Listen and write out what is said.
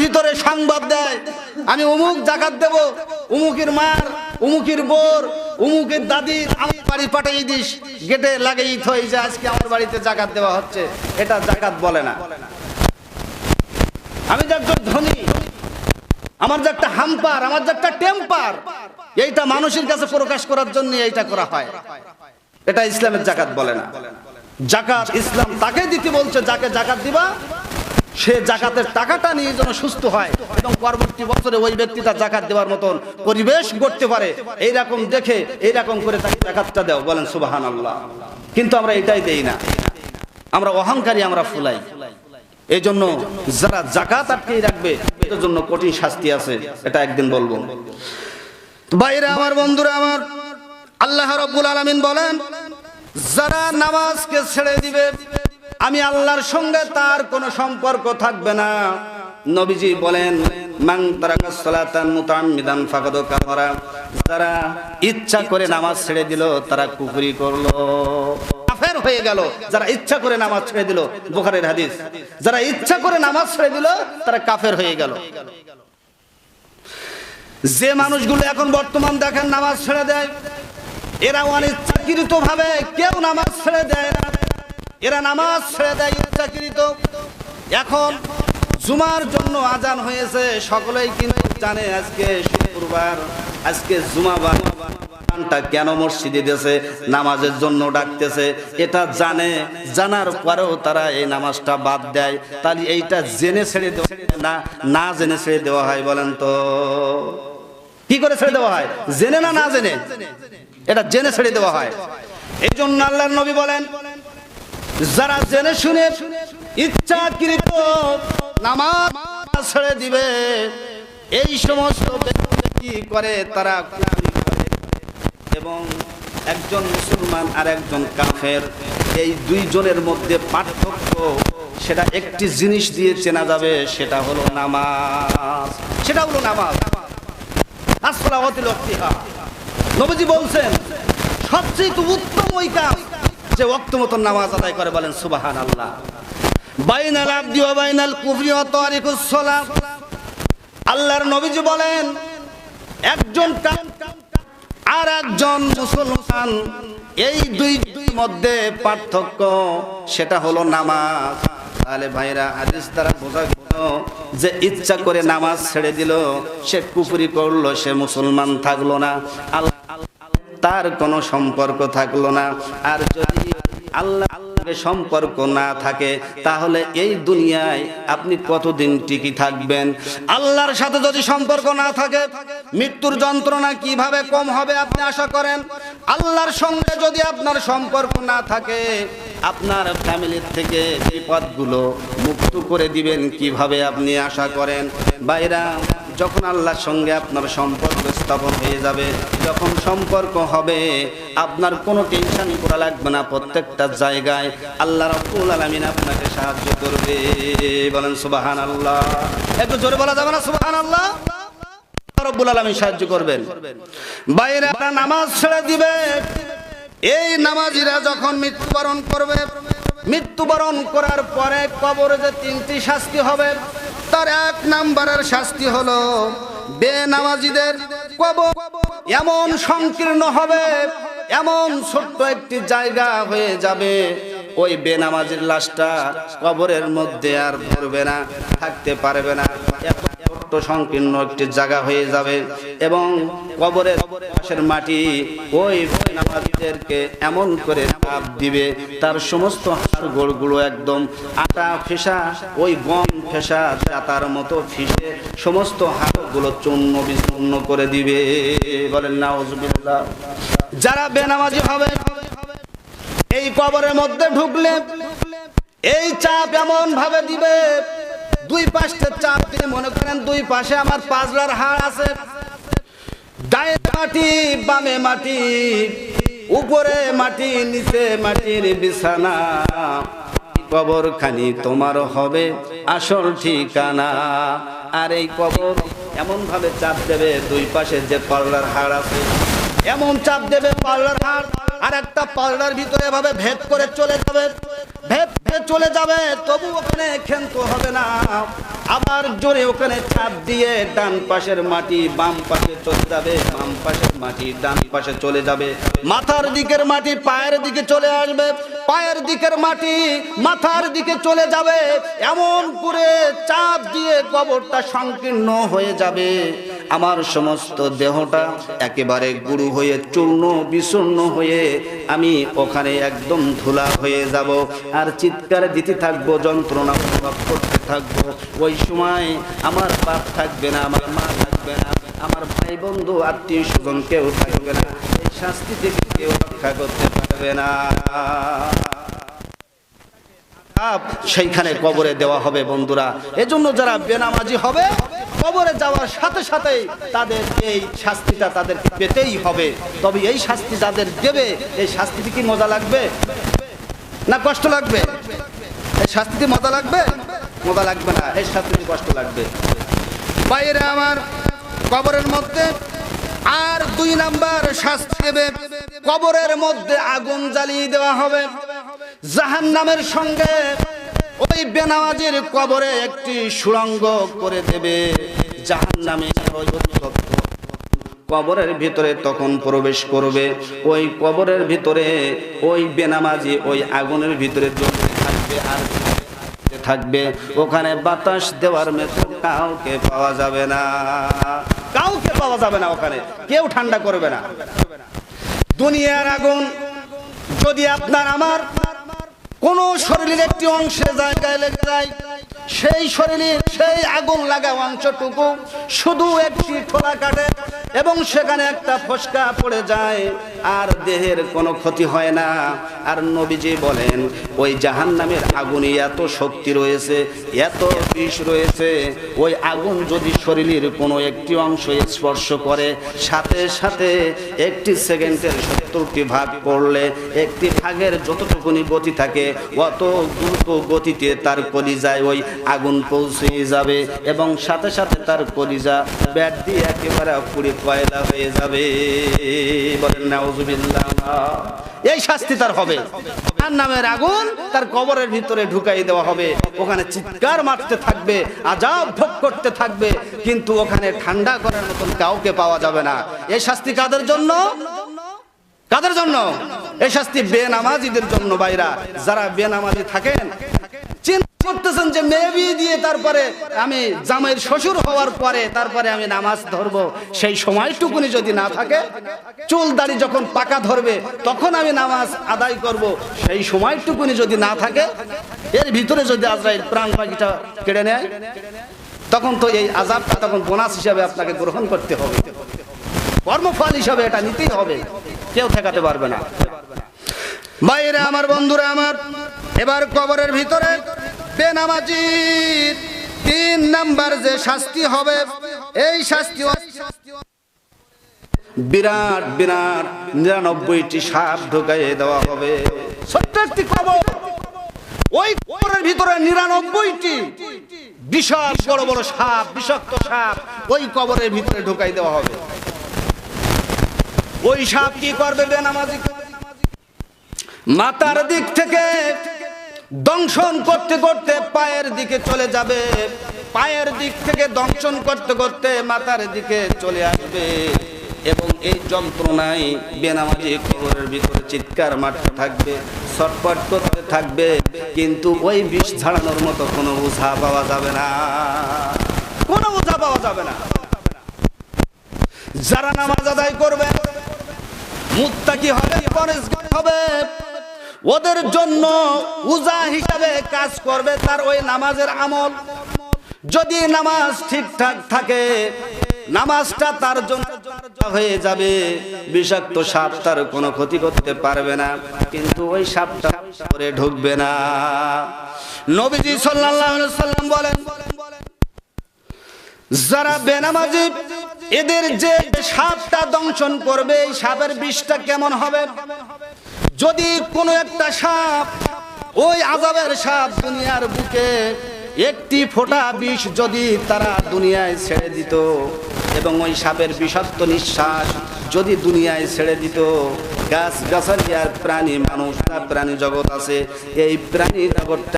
ভিতরে সংবাদ দেয়, আমি অমুক জাকাত দেব মার বোর দাদির বাড়ি পাঠিয়ে দিস, গেটে লাগিয়ে থই যে আজকে আমার বাড়িতে জাকাত দেওয়া হচ্ছে, এটা জাকাত বলে না। আমি যে একজন ধনী, আমার যে একটা হাম্পার, আমার যে একটা টেম্পার, এইটা মানুষের কাছে প্রকাশ করার জন্য এইটা করা হয়। এটা ইসলামের জাকাত বলে না। জাকাত ইসলাম তাকে দিতে বলছে, যাকে জাকাত দিবা সে জাকাতের টাকাটা নিয়ে যেন সুস্থ হয় এবং পরবর্তী বছরে ওই ব্যক্তিটা জাকাত দেওয়ার মতন পরিবেশ করতে পারে, এইরকম দেখে, এইরকম করে তাকে জাকাতটা দেও, বলেন সুবাহান আল্লাহ কিন্তু আমরা এটাই দেই না। আমরা অহংকারী, আমরা ফুলাই। এই জন্য যারা জাকাত আটকে রাখবে এটার জন্য কঠিন শাস্তি আছে, এটা একদিন বলব। বাইরে আমার বন্ধুরা, আমার আল্লাহ রব্বুল আলামিন বলেন, যারা নামাজকে ছেড়ে দিবে আমি আল্লাহর সঙ্গে তার কোনো সম্পর্ক থাকবে না। নবীজি বলেন ইচ্ছা করে নামাজ ছেড়ে দিল, তারা কুফরি করল। হয়ে গেল, যারা ইচ্ছা করে নামাজ ছেড়ে দিল, বুখারীর হাদিস। যারা ইচ্ছা করে নামাজ ছেড়ে দিল, তারা কাফের হয়ে গেল। যে মানুষগুলো এখন বর্তমান দেখেন নামাজ ছেড়ে দেয়, এরা অনিচ্ছাকৃত ভাবে কেউ নামাজ ছেড়ে দেয় না। এরা নামাজ ছেড়ে দেয় ইচ্ছাকৃত এখন জুমার জন্য আজান হয়েছে, সকলেই কিন্তু জানে আজকে শুক্রবার, আজকে জুমাবার। গানটা কেন মসজিদে দিয়েছে, নামাজের জন্য ডাকতেছে, এটা জানে, জানার পরেও তারা এই নামাজটা বাদ দেয়। তাহলে এইটা জেনে ছেড়ে দেওয়া না না জেনে ছেড়ে দেওয়া হয় বলেন তো? কি করে ছেড়ে দেওয়া হয়? জেনে না না জেনে? এটা জেনে ছেড়ে দেওয়া হয়। এই জন্য আল্লাহর নবী বলেন যারা জেনে শুনে ইচ্ছাকৃত নামাজ ছেড়ে দিবে, এই সমস্ত ব্যক্তি কি করে? তারা এবং একজন মুসলমান আর একজন কাফের, এই দুইজনের মধ্যে পার্থক্য, সেটা একটি জিনিস দিয়ে চেনা যাবে, সেটা হলো নামাজ। সেটা হলো নামাজ। ওয়াক্তিহা। নবীজি বলছেন, সবচেয়ে উত্তম ওই কাজ। যে ওয়াক্ত মতন নামাজ আদায় করে বলেন সুবাহান আল্লাহ বাইনাল আবদি ওয়া বাইনাল কুফরি তারিকুস আল্লাহর নবীজি বলেন, একজন আর একজন মুসলমান, এই দুই দুই মধ্যে পার্থক্য, সেটা হলো নামাজ। তাহলে ভাইরা, হাদিস দ্বারা বোঝা গেল যে ইচ্ছা করে নামাজ ছেড়ে দিল, সে কুপুরি করল, সে মুসলমান থাকল না। তার কোনো সম্পর্ক থাকল না। আর যদি আল্লাহ সম্পর্ক না থাকে, তাহলে এই দুনিয়ায় আপনি কতদিন টিকি থাকবেন? আল্লাহর সাথে যদি সম্পর্ক না থাকে, মৃত্যুর যন্ত্রণা কীভাবে কম হবে আপনি আশা করেন? আল্লাহর সঙ্গে যদি আপনার সম্পর্ক না থাকে, আপনার ফ্যামিলির থেকে বিপদগুলো মুক্ত করে দিবেন কীভাবে আপনি আশা করেন? বাইরা যখন আল্লাহর সঙ্গে আপনার সম্পর্ক স্থাপন হয়ে যাবে। যখন সম্পর্ক হবে, আপনার কোনো টেনশন করা লাগবে না প্রত্যেকটা জায়গায়। আল্লাহ রাব্বুল আলামিন আপনাকে সাহায্য করবে। বলেন সুবাহান আল্লাহ একটু জোরে বলা যাবে না সুবাহান আল্লাহ রব্বুল আলামিন সাহায্য করবেন। বাইরে নামাজ ছেড়ে দিবে। এই নামাজিরা যখন মৃত্যুবরণ করবে, মৃত্যুবরণ করার পরে কবরে যে তিনটি শাস্তি হবে, তার এক নাম্বারের শাস্তি হলো বেনামাজিদের কবর এমন সংকীর্ণ হবে, এমন ছোট্ট একটি জায়গা হয়ে যাবে। ওই বেনামাজির লাশটা কবরের মধ্যে আর ধরবে না, থাকতে পারবে না। ছোট্ট সংকীর্ণ একটি জায়গা হয়ে যাবে এবং কবরের পাশের মাটি ওই নামাজীদেরকে এমন করে চাপ দিবে। তার সমস্ত হাড়গোড়গুলো একদম আটা ফেসা, ওই গম ফেসা চাতার মতো ফিসে সমস্ত হাড়গুলো চূর্ণ বিচূর্ণ করে দিবে। বলেন না যারা বেনামাজি হবে, এই কবরের মধ্যে ঢুকলে এই চাপ এমন ভাবে দিবে, দুই পাশে চাপ দিয়ে মনে করেন দুই পাশে আমার পাঁচলার হাড় আছে। মাটি, বামে মাটি, উপরে মাটি, নিচে মাটির বিছানা। কবর খানি তোমার হবে আসল ঠিকানা। আর এই কবর এমন ভাবে চাপ দেবে দুই পাশে যে পার্লার হাড় আছে। এমন চাপ দেবে পার্লার হাড়। আর একটা পাল্লার ভিতরে এভাবে ভেদ করে চলে যাবে। ভেবে চলে যাবে, তবু ওখানে ক্ষান্ত হবে না। আবার জোরে ওখানে ছাপ দিয়ে ডান পাশের মাটি বাম পাশে চলে যাবে, বাম পাশের মাটি ডান পাশে চলে যাবে। মাথার দিকের মাটি পায়ের দিকে চলে আসবে, পায়ের দিকের মাটি মাথার দিকে চলে যাবে। এমন করে চাপ দিয়ে কবরটা সংকীর্ণ হয়ে যাবে। আমার সমস্ত দেহটা একেবারে গুরু হয়ে চূর্ণ বিচূর্ণ হয়ে আমি ওখানে একদম ধুলা হয়ে যাব। আর চিৎকার দিতে থাকব, যন্ত্রণা অনুভব করতে থাকব। ওই সময় আমার বাপ থাকবে না, আমার মা থাকবে না, আমার ভাই বন্ধু আত্মীয় স্বজন কেউ থাকবে না, এই শাস্তি থেকে কেউ রক্ষা করতে পারবে না। সেইখানে কবরে দেওয়া হবে বন্ধুরা। এজন্য যারা বেনামাজি হবে কবরে যাওয়ার সাথে সাথে তাদের এই শাস্তিটা তাদেরকে পেতেই হবে। তবে এই শাস্তি যাদের দেবে, এই শাস্তিটি কি মজা লাগবে? না কষ্ট লাগবে? এই শাস্তিতে মজা লাগবে? মজা লাগবে না, এই শাস্তিতে কষ্ট লাগবে। বাইরে আমার কবরের মধ্যে আর দুই নাম্বার শাস্তি দেবে, কবরের মধ্যে আগুন জ্বালিয়ে দেওয়া হবে। জাহান নামের সঙ্গে ওই বেনামাজির কবরে একটি সুড়ঙ্গ করে দেবে। জাহান নামে কবরের ভিতরে তখন প্রবেশ করবে। ওই কবরের ভিতরে ওই বেনামাজি, ওই আগুনের ভিতরে জ্বলতে থাকবে আর থাকবে। ওখানে বাতাস দেওয়ার মতো কাউকে পাওয়া যাবে না। কাউকে পাওয়া যাবে না ওখানে। কেউ ঠান্ডা করবে না। দুনিয়ার আগুন, যদি আপনার আমার কোন শরীরের একটি অংশে জায়গায় লেগে যায়, সেই শরীরের সেই আগুন লাগা অংশটুকু শুধু একটি ঠোলা কাটে এবং সেখানে একটা ফসকা পড়ে যায়, আর দেহের কোনো ক্ষতি হয় না। আর নবীজি বলেন, ওই জাহান নামের আগুনে এত শক্তি রয়েছে, এত বিষ রয়েছে, ওই আগুন যদি শরীরের কোনো একটি অংশ স্পর্শ করে, সাথে সাথে একটি সেকেন্ডের সত্তরটি ভাগ করলে একটি ভাগের যতটুকুনি গতি থাকে, অত দ্রুত গতিতে তার কলিজায় ওই আগুন পৌঁছে যাবে এবং সাথে সাথে তার কলিজা ব্যাট দিয়ে একেবারে পুড়ে হয়ে যাবে। বলেন নাউজুবিল্লাহ এই শাস্তি তার হবে। তার নামের আগুন তার কবরের ভিতরে ঢুকাই দেওয়া হবে। ওখানে চিৎকার মারতে থাকবে, আজাব ভোগ করতে থাকবে, কিন্তু ওখানে ঠান্ডা করার মতন কাউকে পাওয়া যাবে না। এই শাস্তি কাদের জন্য? কাদের জন্য? এই শাস্তি বেনামাজিদের জন্য বাইরা যারা বেনামাজি থাকেন করতেছেন যে মেয়ে বিয়ে দিয়ে তারপরে আমি জামাইয়ের শ্বশুর হওয়ার পরে তারপরে আমি নামাজ ধরবো। সেই সময়টুকুনি যদি না থাকে, চুল দাড়ি যখন পাকা ধরবে, তখন আমি নামাজ আদায় করব। সেই সময়টুকুনি যদি না থাকে, এর ভিতরে যদি আজরাইল প্রাণ কেড়ে নেয়, তখন তো এই আজাবটা তখন বোনাস হিসাবে আপনাকে গ্রহণ করতে হবে। কর্মফল হিসাবে এটা নিতেই হবে। কেউ ঠেকাতে পারবে না। বাইরে আমার বন্ধুরা, আমার এবার কবরের ভিতরে বেনামাজির তিন নাম্বার যে শাস্তি হবে, এই শাস্তি বিরাট বিরাট নিরানব্বইটি সাপ ঢুকাইয়ে দেওয়া হবে। কবর ওই কবরের ভিতরে নিরানব্বইটি বড় বড় সাপ, বিষাক্ত সাপ, ওই কবরের ভিতরে ঢুকাই দেওয়া হবে। ওই সাপ কি করবে বেনামাজি? মাতার দিক থেকে দংশন করতে করতে পায়ের দিকে চলে যাবে। পায়ের দিক থেকে দংশন করতে করতে মাথার দিকে চলে আসবে। এবং এই যন্ত্রণায় বেনামাজি কবরের ভিতরে চিৎকার মারতে থাকবে ছটপট করতে থাকবে। কিন্তু ওই বিষ ঝাড়ানোর মতো কোনো উঝা পাওয়া যাবে না। কোনো উঝা পাওয়া যাবে না। যারা নামাজ আদায় করবে, মুত্তাকি হবে হবে ওদের জন্য উজা হিসাবে কাজ করবে তার ওই নামাজের আমল। যদি নামাজ ঠিকঠাক থাকে, নামাজটা তার জন্য হয়ে যাবে। বিষাক্ত সাপ তার কোনো ক্ষতি করতে পারবে না, কিন্তু ওই সাপটা করে ঢুকবে না। নবীজি সাল্লাল্লাহু আলাইহি সাল্লাম বলেন, যারা বেনামাজি, এদের যে সাপটা দংশন করবে, এই সাপের বিষটা কেমন হবে? যদি কোনো একটা সাপ ওই আজাবের সাপ দুনিয়ার বুকে একটি ফোটা বিষ যদি তারা দুনিয়ায় ছেড়ে দিত এবং ওই সাপের বিষাক্ত নিঃশ্বাস যদি দুনিয়ায় ছেড়ে দিত গাছ গাছালি আর প্রাণী, মানুষ প্রাণী জগৎ আছে, এই প্রাণী জগৎটা